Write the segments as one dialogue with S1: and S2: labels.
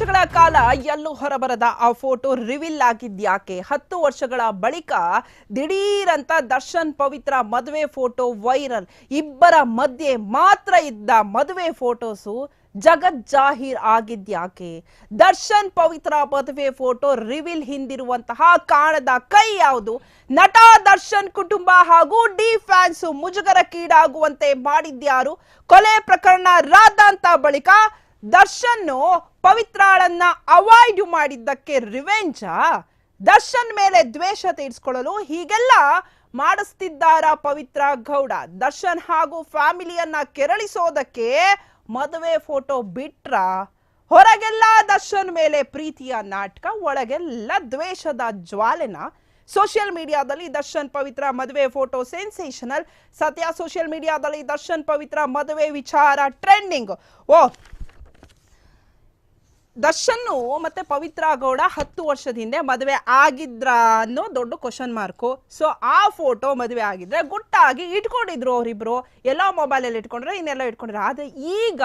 S1: ವರ್ಷಗಳ ಕಾಲ ಎಲ್ಲೂ ಹೊರಬರದ ಆ ಫೋಟೋ ರಿವೀಲ್ ಆಗಿದ್ಯಾಕೆ? ಹತ್ತು ವರ್ಷಗಳ ಬಳಿಕ ದಿಢೀರಂತ ದರ್ಶನ್ ಪವಿತ್ರ ಮದುವೆ ಫೋಟೋ ವೈರಲ್. ಇಬ್ಬರ ಮಧ್ಯೆ ಮಾತ್ರ ಇದ್ದ ಮದುವೆ ಫೋಟೋಸು ಜಗತ್ ಜಾಹೀರ್ ಆಗಿದ್ಯಾಕೆ? ದರ್ಶನ್ ಪವಿತ್ರ ಮದುವೆ ಫೋಟೋ ರಿವೀಲ್ ಹಿಂದಿರುವಂತಹ ಕಾಣದ ಕೈ ಯಾವುದು? ನಟ ದರ್ಶನ್ ಕುಟುಂಬ ಹಾಗೂ ಡಿ ಫ್ಯಾನ್ಸ್ ಮುಜುಗರಕ್ಕೀಡಾಗುವಂತೆ ಮಾಡಿದ್ಯಾರು? ಕೊಲೆ ಪ್ರಕರಣ ರಾದಾಂತ ಬಳಿಕ ದರ್ಶನ್ ಪವಿತ್ರಾಳನ್ನ ಅವಾಯ್ಡ್ ಮಾಡಿದ್ದಕ್ಕೆ ರಿವೆಂಜ, ದರ್ಶನ್ ಮೇಲೆ ದ್ವೇಷ ತೀರಿಸ್ಕೊಳ್ಳಲು ಹೀಗೆಲ್ಲ ಮಾಡಿಸ್ತಿದ್ದಾರ ಪವಿತ್ರ ಗೌಡ. ದರ್ಶನ್ ಹಾಗೂ ಫ್ಯಾಮಿಲಿಯನ್ನ ಕೆರಳಿಸೋದಕ್ಕೆ ಮದುವೆ ಫೋಟೋ ಬಿಟ್ರ, ಹೊರಗೆಲ್ಲ ದರ್ಶನ್ ಮೇಲೆ ಪ್ರೀತಿಯ ನಾಟಕ, ಒಳಗೆಲ್ಲ ದ್ವೇಷದ ಜ್ವಾಲೆನ. ಸೋಷಿಯಲ್ ಮೀಡಿಯಾದಲ್ಲಿ ದರ್ಶನ್ ಪವಿತ್ರ ಮದುವೆ ಫೋಟೋ ಸೆನ್ಸೇಷನಲ್. ಸದ್ಯ ಸೋಷಿಯಲ್ ಮೀಡಿಯಾದಲ್ಲಿ ದರ್ಶನ್ ಪವಿತ್ರ ಮದುವೆ ವಿಚಾರ ಟ್ರೆಂಡಿಂಗ್. ಓ ದರ್ಶನ್ ಮತ್ತೆ ಪವಿತ್ರ ಗೌಡ ಹತ್ತು ವರ್ಷದ ಹಿಂದೆ ಮದುವೆ ಆಗಿದ್ರ ಅನ್ನೋ ದೊಡ್ಡ ಕ್ವಶನ್ ಮಾರ್ಕು ಸೊ ಆ ಫೋಟೋ ಮದುವೆ ಆಗಿದ್ರೆ ಗುಟ್ಟಾಗಿ ಇಟ್ಕೊಂಡಿದ್ರು ಅವರಿಬ್ರು. ಮೊಬೈಲ್ ಮೊಬೈಲಲ್ಲಿ ಇಟ್ಕೊಂಡ್ರೆ ಇನ್ನೆಲ್ಲ ಇಟ್ಕೊಂಡ್ರೆ ಆದ್ರೆ ಈಗ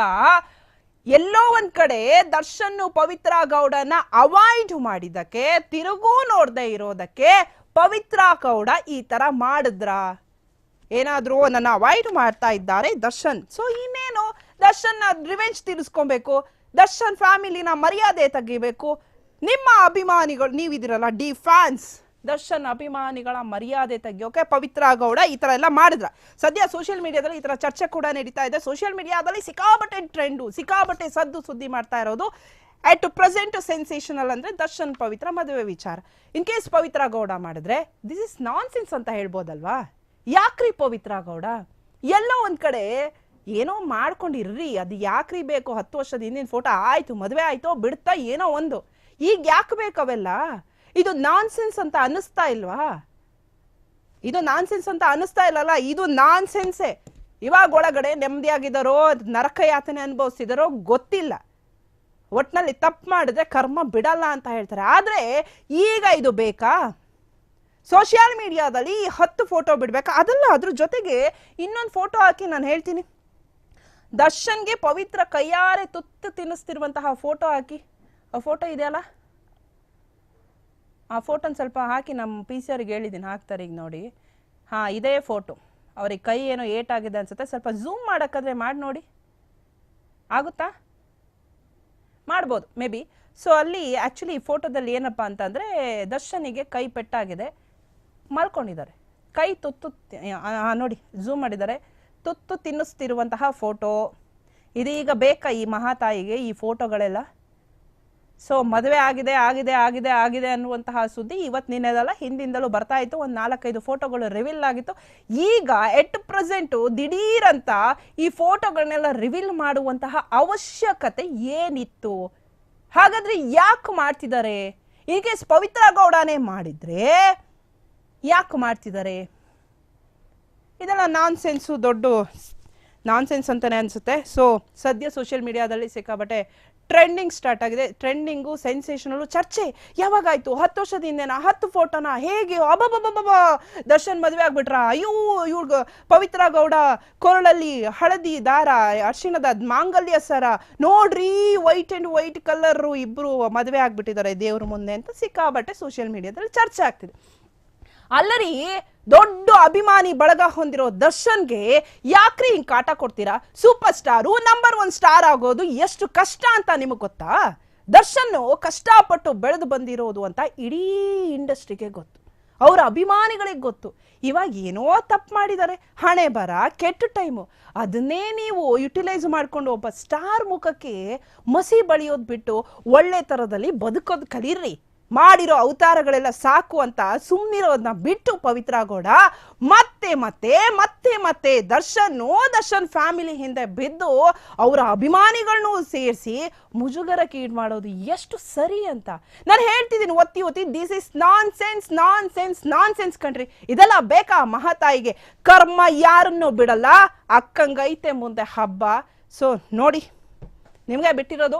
S1: ಎಲ್ಲೋ ಒಂದ್ ಕಡೆ ದರ್ಶನ್ ಪವಿತ್ರ ಗೌಡನ ಅವಾಯ್ಡ್ ಮಾಡಿದ್ದಕ್ಕೆ, ತಿರುಗೂ ನೋಡದೆ ಇರೋದಕ್ಕೆ ಪವಿತ್ರ ಗೌಡ ಈ ತರ ಮಾಡಿದ್ರ? ಏನಾದ್ರೂ ನನ್ನ ಅವಾಯ್ಡ್ ಮಾಡ್ತಾ ಇದ್ದಾರೆ ದರ್ಶನ್. ಸೊ ಇನ್ನೇನು? ದರ್ಶನ್ ರಿವೆಂಜ್ ತೀರಿಸ್ಕೊಬೇಕು. ದರ್ಶನ್ ಫ್ಯಾಮಿಲಿನ ಮರ್ಯಾದೆ ತೆಗಿಬೇಕು. ನಿಮ್ಮ ಅಭಿಮಾನಿಗಳು ನೀವಿದಿರಲ್ಲ ಡಿ ಫ್ಯಾನ್ಸ್. ದರ್ಶನ್ ಅಭಿಮಾನಿಗಳ ಮರ್ಯಾದೆ ತೆಗಿಯೋಕೆ ಪವಿತ್ರ ಗೌಡ ಈ ತರ ಎಲ್ಲ ಮಾಡಿದ್ರ. ಸದ್ಯ ಸೋಷಿಯಲ್ ಮೀಡಿಯಾದಲ್ಲಿ ಈ ತರ ಚರ್ಚೆ ಕೂಡ ನಡೀತಾ ಇದೆ. ಸೋಷಿಯಲ್ ಮೀಡಿಯಾದಲ್ಲಿ ಸಿಕ್ಕಾಬಟ್ಟೆ ಟ್ರೆಂಡು ಸಿಕ್ಕಾಬಟ್ಟೆ ಸದ್ದು ಸುದ್ದಿ ಮಾಡ್ತಾ ಇರೋದು. ಅಟ್ ಪ್ರೆಸೆಂಟ್ ಸೆನ್ಸೇಷನಲ್ ಅಂದ್ರೆ ದರ್ಶನ್ ಪವಿತ್ರ ಮದುವೆ ವಿಚಾರ. ಇನ್ ಕೇಸ್ ಪವಿತ್ರ ಗೌಡ ಮಾಡಿದ್ರೆ ದಿಸ್ ಇಸ್ ನಾನ್ ಸೆನ್ಸ್ ಅಂತ ಹೇಳ್ಬೋದಲ್ವಾ? ಯಾಕ್ರಿ ಪವಿತ್ರ ಗೌಡ? ಎಲ್ಲೋ ಒಂದು ಕಡೆ ಏನೋ ಮಾಡ್ಕೊಂಡಿರ್ರಿ, ಅದು ಯಾಕ್ರಿ ಬೇಕು? ಹತ್ತು ವರ್ಷದ ಹಿಂದಿನ ಫೋಟೋ ಆಯಿತು, ಮದುವೆ ಆಯ್ತೋ, ಬಿಡ್ತಾ ಏನೋ ಒಂದು. ಈಗ ಯಾಕೆ ಬೇಕು ಅವೆಲ್ಲ? ಇದು ನಾನ್ ಸೆನ್ಸ್ ಅಂತ ಅನ್ನಿಸ್ತಾ ಇಲ್ವಾ? ಇದು ನಾನ್ ಸೆನ್ಸ್ ಅಂತ ಅನ್ನಿಸ್ತಾ ಇಲ್ಲಲ್ಲ, ಇದು ನಾನ್ ಸೆನ್ಸೆ ಇವಾಗ ಒಳಗಡೆ ನೆಮ್ಮದಿಯಾಗಿದ್ದಾರೋ ನರಕ ಯಾತನೆ ಅನುಭವಿಸಿದಾರೋ ಗೊತ್ತಿಲ್ಲ. ಒಟ್ನಲ್ಲಿ ತಪ್ಪು ಮಾಡಿದ್ರೆ ಕರ್ಮ ಬಿಡಲ್ಲ ಅಂತ ಹೇಳ್ತಾರೆ. ಆದ್ರೆ ಈಗ ಇದು ಬೇಕಾ? ಸೋಷಿಯಲ್ ಮೀಡಿಯಾದಲ್ಲಿ ಹತ್ತು ಫೋಟೋ ಬಿಡ್ಬೇಕಾ? ಅದಲ್ಲ ಅದ್ರ ಜೊತೆಗೆ ಇನ್ನೊಂದು ಫೋಟೋ ಹಾಕಿ ನಾನು ಹೇಳ್ತೀನಿ. ದರ್ಶನ್ಗೆ ಪವಿತ್ರ ಕೈಯಾರೆ ತುತ್ತು ತಿನ್ನಿಸ್ತಿರುವಂತಹ ಫೋಟೋ ಹಾಕಿ. ಆ ಫೋಟೋ ಇದೆಯಲ್ಲ? ಆ ಫೋಟೋನ ಸ್ವಲ್ಪ ಹಾಕಿ ನಮ್ಮ ಪಿ ಸಿ ಅವ್ರಿಗೆ ಹೇಳಿದ್ದೀನಿ ಹಾಕ್ತಾರೆ ಈಗ ನೋಡಿ. ಹಾಂ, ಇದೇ ಫೋಟೋ. ಅವ್ರಿಗೆ ಕೈ ಏನೋ ಏಟಾಗಿದೆ ಅನ್ಸುತ್ತೆ. ಸ್ವಲ್ಪ ಝೂಮ್ ಮಾಡೋಕ್ಕಾದ್ರೆ ಮಾಡಿ ನೋಡಿ. ಆಗುತ್ತಾ? ಮಾಡ್ಬೋದು, ಮೇ ಬಿ. ಸೊ, ಅಲ್ಲಿ ಆ್ಯಕ್ಚುಲಿ ಫೋಟೋದಲ್ಲಿ ಏನಪ್ಪ ಅಂತಂದರೆ, ದರ್ಶನಿಗೆ ಕೈ ಪೆಟ್ಟಾಗಿದೆ. ಮಲ್ಕೊಂಡಿದ್ದಾರೆ. ಕೈ ತುತ್ತು ನೋಡಿ, ಝೂಮ್ ಮಾಡಿದ್ದಾರೆ. ತುತ್ತು ತಿನ್ನಿಸ್ತಿರುವಂತಹ ಫೋಟೋ. ಇದೀಗ ಬೇಕಾ ಈ ಮಹಾತಾಯಿಗೆ ಈ ಫೋಟೋಗಳೆಲ್ಲ? ಸೊ ಮದುವೆ ಆಗಿದೆ ಆಗಿದೆ ಆಗಿದೆ ಆಗಿದೆ ಅನ್ನುವಂತಹ ಸುದ್ದಿ ಇವತ್ತು ನಿನ್ನೆದಲ್ಲ, ಹಿಂದಿಂದಲೂ ಬರ್ತಾ ಇತ್ತು. ಒಂದು ನಾಲ್ಕೈದು ಫೋಟೋಗಳು ರಿವೀಲ್ ಆಗಿತ್ತು. ಈಗ ಎಟ್ ಪ್ರೆಸೆಂಟು ದಿಢೀರಂತ ಈ ಫೋಟೋಗಳನ್ನೆಲ್ಲ ರಿವೀಲ್ ಮಾಡುವಂತಹ ಅವಶ್ಯಕತೆ ಏನಿತ್ತು? ಹಾಗಾದ್ರೆ ಯಾಕೆ ಮಾಡ್ತಿದ್ದಾರೆ? ಈಗ ಪವಿತ್ರ ಗೌಡನೇ ಮಾಡಿದ್ರೆ ಯಾಕೆ ಮಾಡ್ತಿದ್ದಾರೆ? ಇದೆಲ್ಲ ನಾನ್ ಸೆನ್ಸು ದೊಡ್ಡ ನಾನ್ ಸೆನ್ಸ್ ಅಂತಲೇ ಅನಿಸುತ್ತೆ. ಸೊ ಸದ್ಯ ಸೋಷಿಯಲ್ ಮೀಡಿಯಾದಲ್ಲಿ ಸಿಕ್ಕಾಬಟ್ಟೆ ಟ್ರೆಂಡಿಂಗ್ ಸ್ಟಾರ್ಟ್ ಆಗಿದೆ. ಟ್ರೆಂಡಿಂಗು ಸೆನ್ಸೇಷನಲ್ಲು ಚರ್ಚೆ ಯಾವಾಗಾಯಿತು? ಹತ್ತು ವರ್ಷದ ಹಿಂದೆನಾ? ಹತ್ತು ಫೋಟೋನ ಹೇಗೆ? ಅಬಬಬಬ ದರ್ಶನ್ ಮದುವೆ ಆಗ್ಬಿಟ್ರ? ಅಯ್ಯೋ ಇವ್ಗ ಪವಿತ್ರ ಗೌಡ ಕೊರಳಲ್ಲಿ ಹಳದಿ ದಾರ, ಅರ್ಶಿಣದ ಮಾಂಗಲ್ಯ ಸರ. ನೋಡ್ರಿ ವೈಟ್ ಆ್ಯಂಡ್ ವೈಟ್ ಕಲರು ಇಬ್ಬರು ಮದುವೆ ಆಗ್ಬಿಟ್ಟಿದ್ದಾರೆ ದೇವ್ರ ಮುಂದೆ ಅಂತ ಸಿಕ್ಕಾಬಟ್ಟೆ ಸೋಷಿಯಲ್ ಮೀಡಿಯಾದಲ್ಲಿ ಚರ್ಚೆ ಆಗ್ತಿದೆ. ಅಲ್ಲರಿ, ದೊಡ್ಡ ಅಭಿಮಾನಿ ಬಳಗ ಹೊಂದಿರೋ ದರ್ಶನ್ಗೆ ಯಾಕ್ರಿ ಹಿಂಗ್ ಕಾಟ ಕೊಡ್ತೀರಾ? Super star, number one star ಆಗೋದು ಎಷ್ಟು ಕಷ್ಟ ಅಂತ ನಿಮಗೆ ಗೊತ್ತಾ? ದರ್ಶನ್ ಕಷ್ಟಪಟ್ಟು ಬೆಳೆದು ಬಂದಿರೋದು ಅಂತ ಇಡೀ ಇಂಡಸ್ಟ್ರಿಗೆ ಗೊತ್ತು. ಅವರ ಅಭಿಮಾನಿಗಳಿಗೆ ಗೊತ್ತು. ಇವಾಗ ಏನೋ ತಪ್ಪು ಮಾಡಿದ್ದಾರೆ. ಹಣೆ ಬರ, ಕೆಟ್ಟ ಟೈಮು. ಅದನ್ನೇ ನೀವು ಯುಟಿಲೈಸ್ ಮಾಡ್ಕೊಂಡು ಒಬ್ಬ ಸ್ಟಾರ್ ಮುಖಕ್ಕೆ ಮಸಿ ಬಳಿಯೋದು ಬಿಟ್ಟು ಒಳ್ಳೆ ಥರದಲ್ಲಿ ಬದುಕೋದು ಕಲೀರಿ. ಮಾಡಿರೋ ಅವತಾರಗಳೆಲ್ಲ ಸಾಕು ಅಂತ ಸುಮ್ಮನಿರೋದನ್ನ ಬಿಟ್ಟು ಪವಿತ್ರ ಗೌಡ, ಮತ್ತೆ ಮತ್ತೆ ಮತ್ತೆ ಮತ್ತೆ ದರ್ಶನ್ ದರ್ಶನ್ ಫ್ಯಾಮಿಲಿ ಹಿಂದೆ ಬಿದ್ದು ಅವರ ಅಭಿಮಾನಿಗಳನ್ನು ಸೇರಿಸಿ ಮುಜುಗರಕ್ಕೆ ಈಡ್ ಮಾಡೋದು ಎಷ್ಟು ಸರಿ ಅಂತ. ನಾನು ಹೇಳ್ತಿದ್ದೀನಿ, ಒತ್ತಿ ಒತ್ತಿ this is nonsense nonsense nonsense ಕಣ್ರಿ ಇದೆಲ್ಲ ಬೇಕಾ ಮಹಾತಾಯಿಗೆ? ಕರ್ಮ ಯಾರನ್ನೂ ಬಿಡಲ್ಲ. ಅಕ್ಕಂಗೈತೆ ಮುಂದೆ ಹಬ್ಬ. ಸೊ ನೋಡಿ, ನಿಮಗೆ ಬಿಟ್ಟಿರೋದು